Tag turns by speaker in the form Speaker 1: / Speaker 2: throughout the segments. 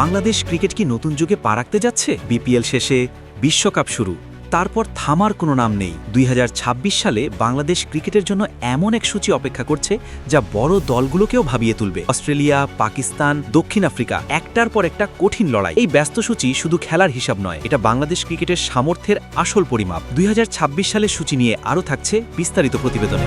Speaker 1: Bangladesh cricket কি নতুন যুগে পা রাখতে যাচ্ছে? বিপিএল শেষে বিশ্বকাপ শুরু। তারপর থামার কোনো নাম নেই। দুই হাজার ছাব্বিশ সালে বাংলাদেশ ক্রিকেটের জন্য এমন এক সূচি অপেক্ষা করছে যা বড় দলগুলোকেও ভাবিয়ে তুলবে। অস্ট্রেলিয়া, পাকিস্তান, দক্ষিণ আফ্রিকা, একটার পর একটা কঠিন লড়াই। এই ব্যস্ত সূচি শুধু খেলার হিসাব নয়, এটা বাংলাদেশ ক্রিকেটের সামর্থ্যের আসল পরিমাপ। দুই সালের সূচি নিয়ে আরও থাকছে বিস্তারিত প্রতিবেদনে।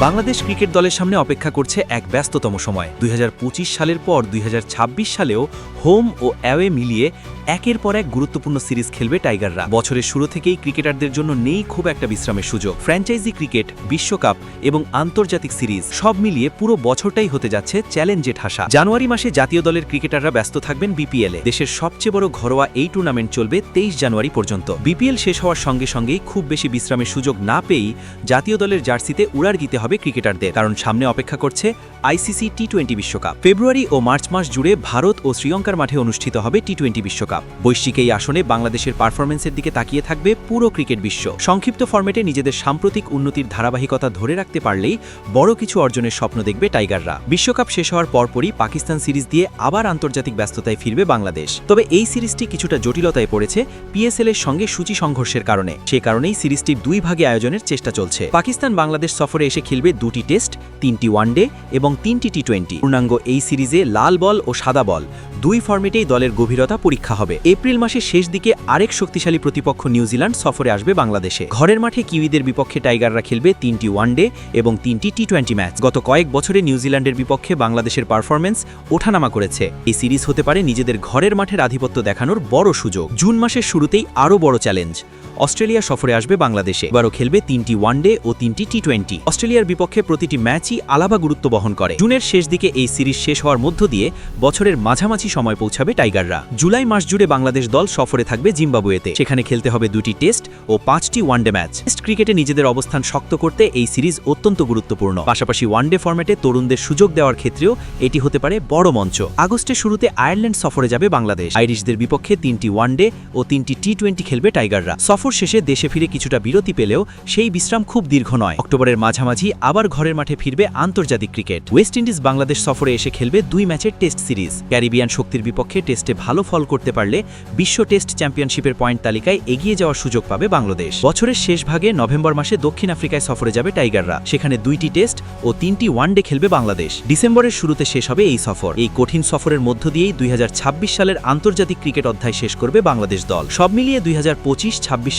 Speaker 1: বাংলাদেশ ক্রিকেট দলের সামনে অপেক্ষা করছে এক ব্যস্ততম সময়। দুই হাজার পঁচিশ সালের পর দুই হাজার ছাব্বিশ সালেও হোম ও অ্যাওয়ে মিলিয়ে একের পর এক গুরুত্বপূর্ণ সিরিজ খেলবে টাইগাররা। বছরের শুরু থেকেই ক্রিকেটারদের জন্য নেই খুব একটা বিশ্রামের সুযোগ। ফ্র্যাঞ্চাইজি ক্রিকেট, বিশ্বকাপ এবং আন্তর্জাতিক সিরিজ সব মিলিয়ে পুরো বছরটাই হতে যাচ্ছে চ্যালেঞ্জে ঠাসা। জানুয়ারি মাসে জাতীয় দলের ক্রিকেটাররা ব্যস্ত থাকবেন বিপিএলে। দেশের সবচেয়ে বড় ঘরোয়া এই টুর্নামেন্ট চলবে তেইশ জানুয়ারি পর্যন্ত। বিপিএল শেষ হওয়ার সঙ্গে সঙ্গেই খুব বেশি বিশ্রামের সুযোগ না পেয়েই জাতীয় দলের জার্সিতে উড়ার দিতে হবে ক্রিকেটারদের। কারণ সামনে অপেক্ষা করছে আইসিসি টি টোয়েন্টি বিশ্বকাপ। ফেব্রুয়ারি ও মার্চ মাস জুড়ে ভারত ও শ্রীলঙ্কার মাঠে অনুষ্ঠিত হবে টি টোয়েন্টি বিশ্বকাপ। বৈশ্বিক এই আসনে বাংলাদেশের পারফরমেন্সের দিকে তাকিয়ে থাকবে পুরো ক্রিকেট বিশ্ব। সংক্ষিপ্ত ফরম্যাটে নিজেদের সাম্প্রতিক উন্নতির ধারাবাহিকতা ধরে রাখতে পারলেই বড় কিছু অর্জনের স্বপ্ন দেখবে টাইগাররা। বিশ্বকাপ শেষ হওয়ার পরপরই পাকিস্তান সিরিজ দিয়ে আবার আন্তর্জাতিক ব্যস্ততায় ফিরবে বাংলাদেশ। তবে এই সিরিজটি কিছুটা জটিলতায় পড়েছে পিএসএল এর সঙ্গে সূচি সংঘর্ষের কারণে। সে কারণেই সিরিজটির দুই ভাগে আয়োজনের চেষ্টা চলছে। পাকিস্তান বাংলাদেশ সফরে এসে খেলবে দুটি টেস্ট তিনটি ওয়ানডে এবং তিনটি টি টোয়েন্টি পূর্ণাঙ্গ এই সিরিজে লাল বল ও সাদা বল, দুই ফর্মেটেই দলের গভীরতা পরীক্ষা হবে। এপ্রিল মাসের শেষ দিকে আরেক শক্তিশালী প্রতিপক্ষ নিউজিল্যান্ড সফরে আসবে বাংলাদেশে। ঘরের মাঠে কিউইদের বিপক্ষে টাইগাররা খেলবে তিনটি ওয়ানডে এবং তিনটি টি টোয়েন্টি ম্যাচ। গত কয়েক বছরে নিউজিল্যান্ডের বিপক্ষে বাংলাদেশের পারফরমেন্স ওঠানামা করেছে। এই সিরিজ হতে পারে নিজেদের ঘরের মাঠের আধিপত্য দেখানোর বড় সুযোগ। জুন মাসের শুরুতেই আরও বড় চ্যালেঞ্জ। অস্ট্রেলিয়া সফরে আসবে বাংলাদেশে। এবারও খেলবে তিনটি ওয়ানডে ও তিনটি টি টোয়েন্টি অস্ট্রেলিয়ার বিপক্ষে প্রতিটি ম্যাচই আলাদা গুরুত্ব বহন করে। জুনের শেষ দিকে এই সিরিজ শেষ হওয়ার মধ্য দিয়ে বছরের মাঝামাঝি সময় পৌঁছাবে টাইগাররা। জুলাই মাস জুড়ে বাংলাদেশ দল সফরে থাকবে জিম্বাবুয়েতে। সেখানে খেলতে হবে দুটি টেস্ট ও পাঁচটি ওয়ানডে ম্যাচ। টেস্ট ক্রিকেটে নিজেদের অবস্থান শক্ত করতে এই সিরিজ অত্যন্ত গুরুত্বপূর্ণ। পাশাপাশি ওয়ানডে ফরম্যাটে তরুণদের সুযোগ দেওয়ার ক্ষেত্রেও এটি হতে পারে বড় মঞ্চ। আগস্টের শুরুতে আয়ারল্যান্ড সফরে যাবে বাংলাদেশ। আইরিশদের বিপক্ষে তিনটি ওয়ানডে ও তিনটি টি টোয়েন্টি খেলবে টাইগাররা। সফর শেষে দেশে ফিরে কিছুটা বিরতি পেলেও সেই বিশ্রাম খুব দীর্ঘ নয়। অক্টোবরের মাঝামাঝি আবার ঘরের মাঠে ফিরবে আন্তর্জাতিক ক্রিকেট। ওয়েস্ট ইন্ডিজ বাংলাদেশ সফরে এসে খেলবে দুই ম্যাচের টেস্ট সিরিজ। ক্যারিবিয়ান শক্তির বিপক্ষে টেস্টে ভালো ফল করতে পারলে বিশ্ব টেস্ট চ্যাম্পিয়নশিপের পয়েন্ট তালিকায় এগিয়ে যাওয়ার সুযোগ পাবে বাংলাদেশ। বছরের শেষ ভাগে নভেম্বর মাসে দক্ষিণ আফ্রিকায় সফরে যাবে টাইগাররা। সেখানে দুইটি টেস্ট ও তিনটি ওয়ানডে খেলবে বাংলাদেশ। ডিসেম্বরের শুরুতে শেষ হবে এই সফর। এই কঠিন সফরের মধ্য দিয়েই দুই হাজার ছাব্বিশ সালের আন্তর্জাতিক ক্রিকেট অধ্যায় শেষ করবে বাংলাদেশ দল। সব মিলিয়ে দুই হাজার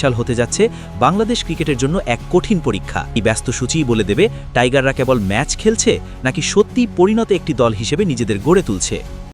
Speaker 1: সাল হতে যাচ্ছে বাংলাদেশ ক্রিকেটের জন্য এক কঠিন পরীক্ষা। এই ব্যস্ত সূচিই বলে দেবে টাইগাররা কেবল ম্যাচ খেলছে নাকি সত্যি পরিণত একটি দল হিসেবে নিজেদের গড়ে তুলছে?